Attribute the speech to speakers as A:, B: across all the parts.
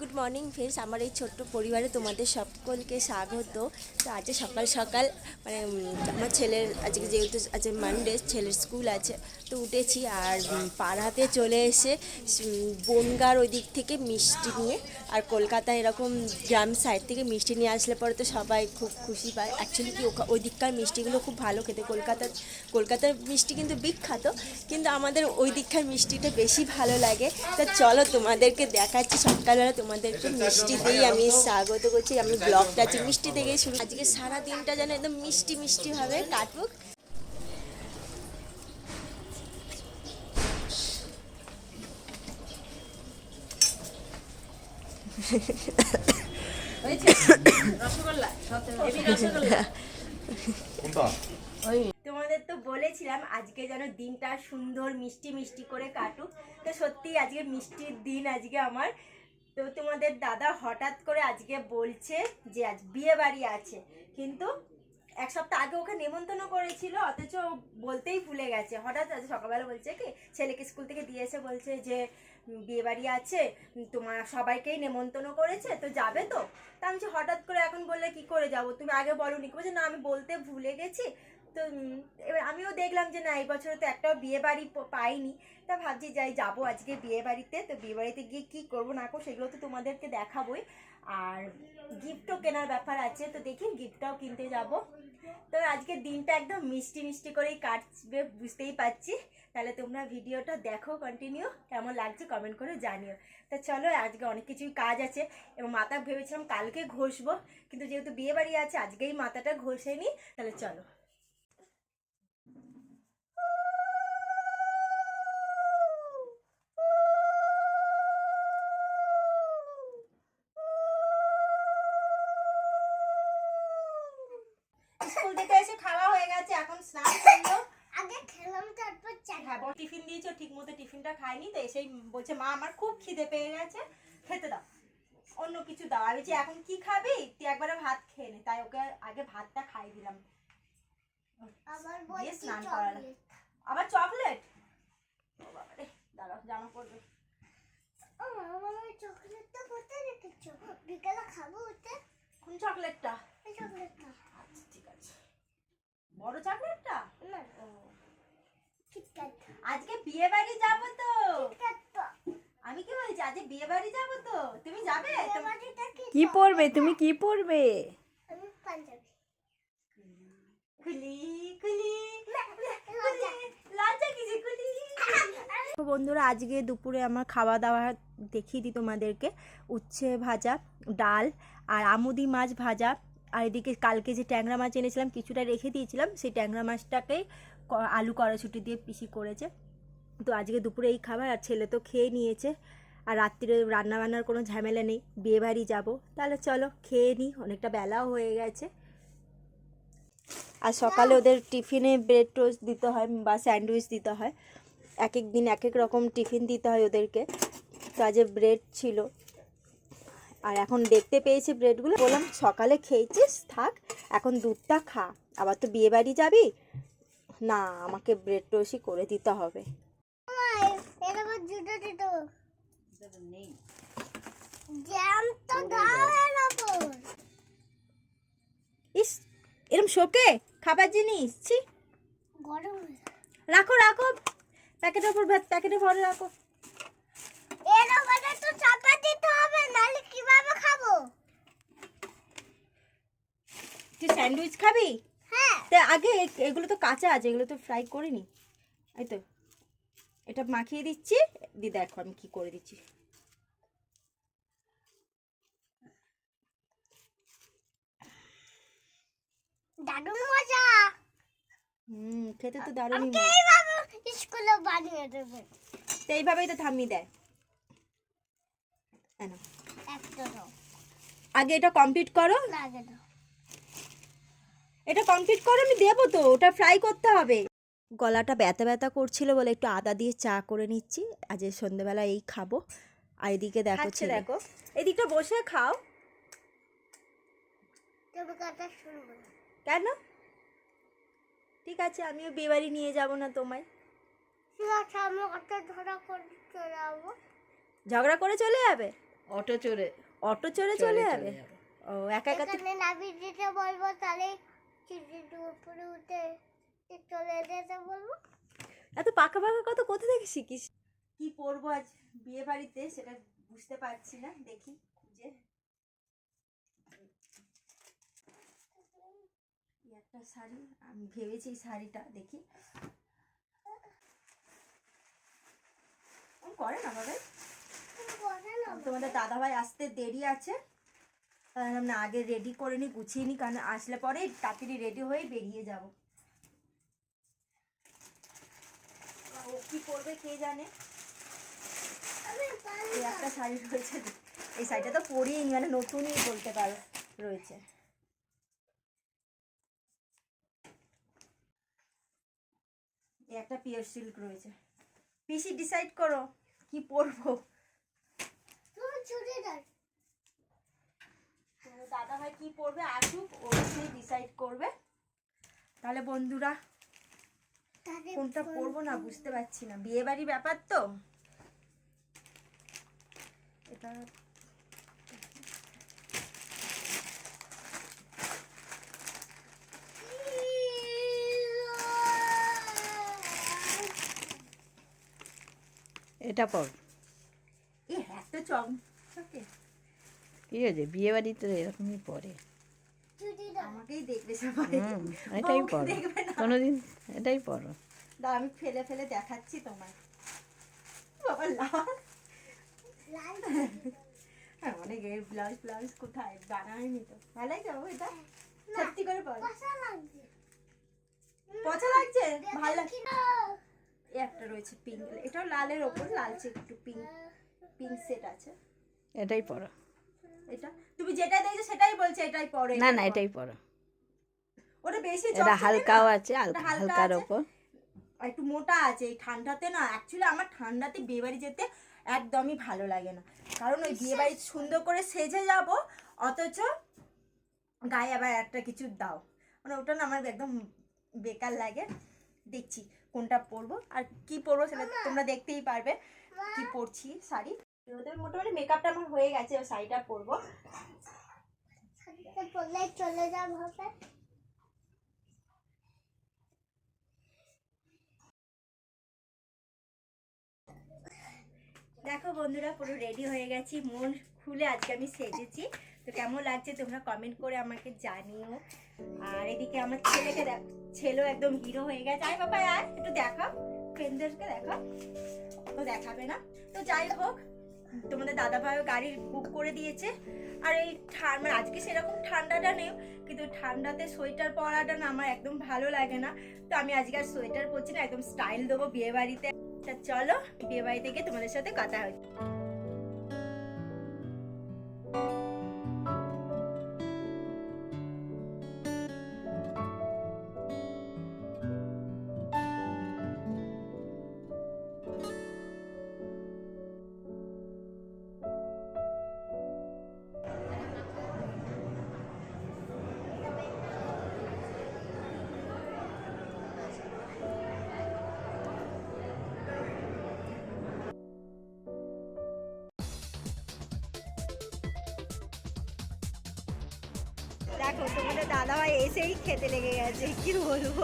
A: Good morning friends আমার এই ছোট্ট পরিবারে তোমাদের সকলকে স্বাগত। তো আজকে সকাল সকাল মানে আমার ছেলের, আজকে যেহেতু আজকে মানডে ছেলের স্কুল আছে, তো উঠেছি আর পাড়াতে চলে এসে বনগার ওই দিক থেকে মিষ্টি নিয়ে, আর কলকাতায় এরকম গ্রাম সাইড থেকে মিষ্টি নিয়ে আসলে পরে তো সবাই খুব খুশি পায়। অ্যাকচুয়ালি কি ওই দিককার মিষ্টিগুলো খুব ভালো খেতে। কলকাতার কলকাতার মিষ্টি কিন্তু বিখ্যাত, কিন্তু আমাদের ওই দিককার মিষ্টিটা বেশি ভালো লাগে। তা চলো তোমাদেরকে দেখাচ্ছি সকালবেলা তোমাদেরকে মিষ্টি দিয়েই আমি স্বাগত করছি আমি ব্লগটা আজকে মিষ্টি থেকেই শুরু আজকে সারা দিনটা যেন একদম মিষ্টি মিষ্টিভাবে কাটুক। তোমাদের তো বলেছিলাম আজকে যেন দিনটা সুন্দর মিষ্টি মিষ্টি করে কাটুক। তো সত্যি আজকে মিষ্টির দিন আজকে আমার তো তোমাদের দাদা হঠাৎ করে আজকে বলছে যে আজ বিয়ে বাড়ি আছে। কিন্তু এক সপ্তাহ আগে ওকে নেমন্তন্ন করেছিল, অথচ বলতেই ভুলে গেছে। হঠাৎ আজ সকালবেলা বলছে কি, ছেলেকে স্কুল থেকে দিয়ে এসে বলছে যে বিয়ে বাড়ি আছে তোমার সবাইকেই নেমন্তন্ন করেছে, তো যাবে তো? তা আমি হঠাৎ করে এখন বললে কি করে যাব? তুমি আগে বলনি। বলছে, না, আমি বলতে ভুলে গেছি। তো এবার আমিও দেখলাম যে না, এই বছরে তো একটাও বিয়ে বাড়ি পাইনি। তা ভাবছি যাই, যাব আজকে বিয়ে বাড়িতে। তো বিয়ে বাড়িতে গিয়ে কী করব না করব সেগুলো তো তোমাদেরকে দেখাবোই। আর গিফটও কেনার ব্যাপার আছে, তো দেখি গিফটটাও কিনতে যাব। তো আজকে দিনটা একদম মিষ্টি মিষ্টি করেই কাটবে, বুঝতেই পারছি। তাহলে তোমরা ভিডিওটা দেখো কন্টিনিউ কেমন লাগছে কমেন্ট করে জানিও। তা চলো, আজকে অনেক কিছুই কাজ আছে। এবং মাথা ভেবেছিলাম কালকে ঘষবো, কিন্তু যেহেতু বিয়ে বাড়ি আছে, আজকেই মাথাটা ঘষে নিই তাহলে চলো স্কুল থেকে এসে খাওয়া হয়ে গেছে এখন স্নান করল
B: আগে খেলাম তারপর চা
A: হ্যাঁ বড় টিফিন দিয়েছ ঠিক মতো টিফিনটা খাইনি তো এসেই বলছে মা আমার খুব খিদে পেয়ে গেছে খেতে দাও। অন্য কিছু দাও। আমি বলছি এখন কি খাবি? তুই একবারে ভাত খেয়ে নে। তাই ওকে আগে ভাতটা খাই দিলাম। দিয়ে স্নান করালাম। আবার চকলেট? ও বাবারে দাঁড়াও জামা পড়বে
B: চকলেটটা কোথায় রেখেছো? বিকালে খাব ওটা
A: কোন চকলেটটা?
B: এই চকলেটটা।
A: আচ্ছা ঠিক আছে। বড় চকলেটটা?
B: না।
A: ও।
B: কিটক্যাট
A: আজকে বিয়ে বাড়ি যাব তো। আমি কি বলছি আজকে বিয়ে বাড়ি যাব তো? তুমি যাবে?
B: কি
C: পরবে? তুমি কি পরবে?
B: আমি পাঞ্জাবি। লজ্জা।
A: কিছু বন্ধুরা আজকে দুপুরে আমার খাওয়া দাওয়া দেখিয়ে দিই তোমাদেরকে। উচ্ছে ভাজা ডাল আর আমুদি মাছ ভাজা। আর এদিকে কালকে যে ট্যাংরা মাছ এনেছিলাম কিছুটা রেখে দিয়েছিলাম। সেই ট্যাংরা মাছটাকেই আলু কড়াছুটি দিয়ে পিসি করেছে। তো আজকে দুপুরে এই খাবার আর ছেলে তো খেয়ে নিয়েছে। আর রাত্রিরে রান্না বান্নার কোনো ঝামেলা নেই বিয়ে বাড়ি যাব। তাহলে চলো খেয়ে নিই অনেকটা বেলাও হয়ে গেছে। আর সকালে ওদের টিফিনে ব্রেড টোস্ট দিতে হয় বা স্যান্ডউইচ দিতে হয়। এক এক দিন এক এক রকম টিফিন দিতে হয় ওদেরকে। তো আজ ব্রেড ছিল। আর এখন দেখতে পেয়েছি ব্রেডগুলো বললাম সকালে খেয়েছিস? থাক এখন দুধটা খা। আবার তো বিয়ে বাড়ি যাবি? না, আমাকে ব্রেড টোস্টই করে দিতে হবে। ইস, এরম শোকে খাবার জিনিস, ছি।
B: গরম
A: রাখো রাখো প্যাকেটের উপর প্যাকেটে ভরে রাখো
B: এর ওপরে তো চাপা দিতে হবে নাহলে কীভাবে খাব
A: তুই স্যান্ডউইচ খাবি? তা আগে এগুলো তো কাঁচা আছে এগুলো তো ফ্রাই করিনি। এই তো এটা মাখিয়ে দিচ্ছি। দি দেখো আমি কি করে দিচ্ছি।
B: দারুণ মজা।
A: হুম খেতে তো দারুণই মজা।
B: স্কুলে বানিয়ে দেবে।
A: তো এইভাবেই তো থামিয়ে দেয়। আগে এটা কমপ্লিট করো।
B: লাগে দাও
A: এটা কমপ্লিট করো আমি দেবো তো ওটা ফ্রাই করতে হবে। গলাটা ব্যথা ব্যথা করছিল বলে একটু আদা দিয়ে চা করে নিচ্ছি। আজ সন্ধ্যেবেলা এই খাব। আর এদিকে দেখো দেখো। এদিকটা বসে খাও। কেন? ঠিক আছে আমিও বিয়েবাড়ি নিয়ে যাব না তোমায়। ঝগড়া করে চলে যাবে?
C: অটো চড়ে।
A: অটো চড়ে চলে যাবে? ও একা একা
B: নামিয়ে দিতে বলব তাহলে চিঠির উপরে উঠে চলে যেতে বলব?
A: এত পাকা পাকা কত কোথা থেকে শিখিস? কি পরবো আজ বিয়ে বাড়িতে সেটা বুঝতে পারছি না দেখি খুঁজে। একটা শাড়ি আমি ভেবেছি এই শাড়িটা দেখি। করে না ভাবে তোমাদের দাদাভাই আসতে দেরি আছে। আমরা আগে রেডি করে নি গুছিয়ে নি কারণ আসলে পরে তাড়াতাড়ি রেডি হয়ে বেরিয়ে যাব। ও করবে কে জানে? একটা শাড়ি রয়েছে এই শাড়িটা তো পরিই নি, মানে নতুনই বলতে পারো রয়েছে। একটা পিওর সিল্ক রয়েছে। পিসি ডিসাইড করো কি পরবো
B: তুমি চুড়িদার
A: তোমাদের দাদা ভাই কি পরবে আসুক ও সে ডিসাইড করবে। তাহলে বন্ধুরা কোনটা পরবো না বুঝতে পারছি না। বিয়ে বাড়ি ব্যাপার তো? এটা
C: এটা পর
A: এ হ্যাঁ তো চক চকে
C: কি হয়েছে বিয়ে বাড়িতে এরকমই পরে
A: আমাকেই দেখবে সবাই।
C: এটাই পরো
A: দেখবে না।
C: কোনোদিন এটাই পরো
A: দাঁড়া আমি ফেলে ফেলে দেখাচ্ছি তোমায়। বাবা লাল।
B: লাল।
A: হ্যাঁ অনেক ব্লাউজ ব্লাউজ কোথায়? বানায়নি তো। ভালো লাগছে এটা। সত্যি করে বল। পচা লাগছে। ভালো লাগছে। একটা রয়েছে পিঙ্ক। এটাও লালের ওপর লালচে একটু পিঙ্ক পিঙ্ক সেট আছে।
C: এটাই পরো
A: এটা? তুমি যেটা দেখছ সেটাই বলছে এটাই পরে
C: না না এটাই পরো।
A: ওটা বেশি
C: এটা হালকাও আছে
A: এটা
C: হালকা
A: হালকা
C: হালকার। ওপর।
A: একটু মোটা আছে এই ঠান্ডাতে না অ্যাকচুয়ালি আমার ঠান্ডাতে বিয়ে বাড়ি যেতে একদমই ভালো লাগে না। কারণ ওই বিয়ে বাড়ি সুন্দর করে সেজে যাব অথচ গায়ে আবার একটা কিছু দাও। মানে ওটা না আমার একদম বেকার লাগে। দেখছি কোনটা পরবো। আর কি পরবো সেটা তোমরা দেখতেই পারবে। কি পরছি শাড়ি? ওদের মোটামুটি মেকআপটা আমার হয়ে গেছে ওই শাড়িটা পরবো।
B: চলে যাব হবে
A: দেখো বন্ধুরা পুরো রেডি হয়ে গেছি মন খুলে আজকে আমি সেজেছি। তো কেমন লাগছে তোমরা কমেন্ট করে আমাকে জানিও। আর এদিকে আমার ছেলেকে দেখ ছেলেও একদম হিরো হয়ে গেছে। আয় বাবা আয় একটু দেখাও। ফ্রেন্ডদেরকে দেখাও। তো দেখাবে না। তো যাই হোক তোমাদের দাদা ভাইও গাড়ি বুক করে দিয়েছে। আর এই মানে আজকে সেরকম ঠান্ডাটা নেই, কিন্তু ঠান্ডাতে সোয়েটার পরাটা না আমার একদম ভালো লাগে না। তো আমি আজকে আর সোয়েটার পরছি না, একদম স্টাইল দেবো বিয়ে বাড়িতে চলো বিয়ে বাড়ি থেকে তোমাদের সাথে কথা হচ্ছে। তোমাদের দাদা ভাই এসেই খেতে লেগে গেছে। কি বলব?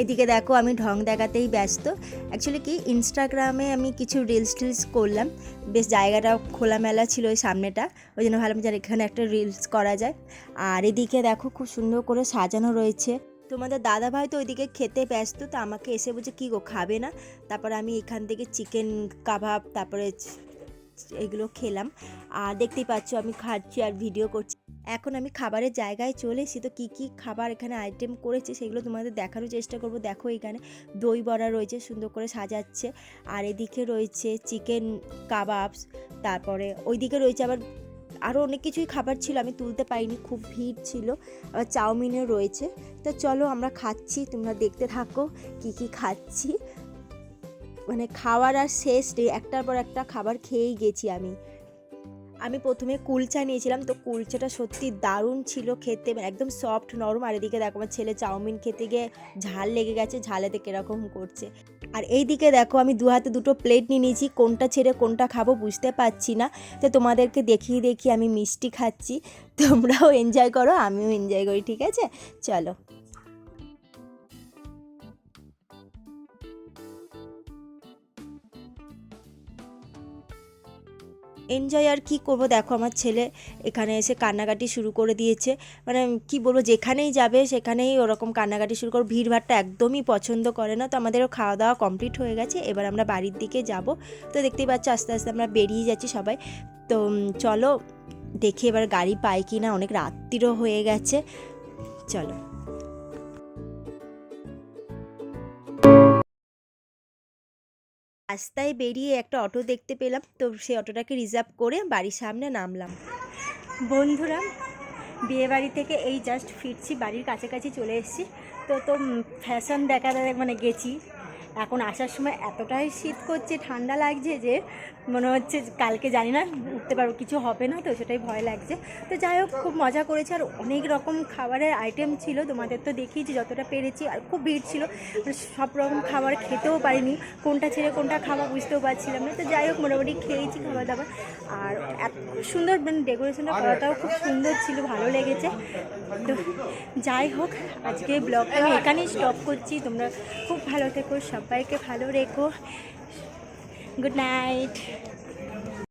A: এদিকে দেখো আমি ঢং দেখাতেই ব্যস্ত। অ্যাকচুয়ালি কি ইনস্টাগ্রামে আমি কিছু রিলস টিলস করলাম। বেশ জায়গাটা খোলামেলা ছিল ওই সামনেটা। ওই জন্য ভাবলাম যে এখানে একটা রিলস করা যায়। আর এদিকে দেখো খুব সুন্দর করে সাজানো রয়েছে। তোমাদের দাদা ভাই তো ওইদিকে খেতে ব্যস্ত, তো আমাকে এসে বলছে, কী গো, খাবে না? তারপর আমি এখান থেকে চিকেন কাবাব তারপরে এগুলো খেলাম। আর দেখতেই পাচ্ছ আমি খাচ্ছি আর ভিডিও করছি। এখন আমি খাবারের জায়গায় চলে এসেছি, তো কী কী খাবার এখানে আইটেম করেছে সেগুলো তোমাদের দেখানোর চেষ্টা করব। দেখো এখানে দই বড়া রয়েছে, সুন্দর করে সাজাচ্ছে। আর এদিকে রয়েছে চিকেন কাবাবস তারপরে ওইদিকে রয়েছে আবার আরও অনেক কিছুই খাবার ছিল, আমি তুলতে পারিনি, খুব ভিড় ছিল। আবার চাউমিনও রয়েছে। তো চলো আমরা খাচ্ছি, তোমরা দেখতে থাকো কি কি খাচ্ছি। মানে খাওয়ার আর শেষ একটার পর একটা খাবার খেয়েই গেছি আমি। আমি প্রথমে কুলচা নিয়েছিলাম, তো কুলচাটা সত্যি দারুণ ছিল খেতে মানে একদম সফট নরম। আর এদিকে দেখো আমার ছেলে চাউমিন খেতে গিয়ে ঝাল লেগে গেছে ঝালেতে কীরকম করছে। আর এই দিকে দেখো আমি দু হাতে দুটো প্লেট নিয়ে নিয়েছি, কোনটা ছেড়ে কোনটা খাব বুঝতে পারছি না। তো তোমাদেরকে দেখিয়ে দেখিয়ে আমি মিষ্টি খাচ্ছি, তোমরাও এনজয় করো, আমিও এনজয় করি, ঠিক আছে? চলো। এনজয় আর কি করব? দেখো, আমার ছেলে এখানে এসে কান্নাকাটি শুরু করে দিয়েছে। মানে কি বলব, যেখানেই যাবে সেখানেই ওরকম কান্নাকাটি শুরু করে। ভিড়ভাড়টা একদমই পছন্দ করে না। তো আমাদেরও খাওয়া দাওয়া কমপ্লিট হয়ে গেছে। এবার আমরা বাড়ির দিকে যাব। তো দেখতেই পাচ্ছ, আস্তে আস্তে আমরা বেরিয়ে যাচ্ছি সবাই। তো চলো দেখি এবার গাড়ি পাই কি না অনেক রাত্রিরও হয়ে গেছে। চলো। রাস্তায় বেরিয়ে একটা অটো দেখতে পেলাম। তো সেই অটোটাকে রিজার্ভ করে বাড়ির সামনে নামলাম। বন্ধুরা বিয়ে বাড়ি থেকে এই জাস্ট ফিরছি, বাড়ির কাছাকাছি চলে এসেছি। তো তো ফ্যাশন দেখা মানে গেছি। এখন আসার সময় এতটাই শীত করছে ঠান্ডা লাগছে যে মনে হচ্ছে কালকে জানি না উঠতে পারব কিছু হবে না তো সেটাই ভয় লাগছে। তো যাই হোক খুব মজা করেছে আর অনেক রকম খাবারের আইটেম ছিল তোমাদের তো দেখিয়েছি যতটা পেরেছি আর খুব ভিড় ছিল সব রকম খাবার খেতেও পারিনি কোনটা ছেড়ে কোনটা খাওয়া বুঝতেও পারছিলাম না। তো যাই হোক মোটামুটি খেয়েছি খাবার দাবার আর এত সুন্দর মানে ডেকোরেশনটা করাটাও খুব সুন্দর ছিল ভালো লেগেছে। তো যাই হোক আজকে ব্লগটা আমি এখানেই স্টপ করছি তোমরা খুব ভালো থেকো সবাইকে ভালো রেখো। Good night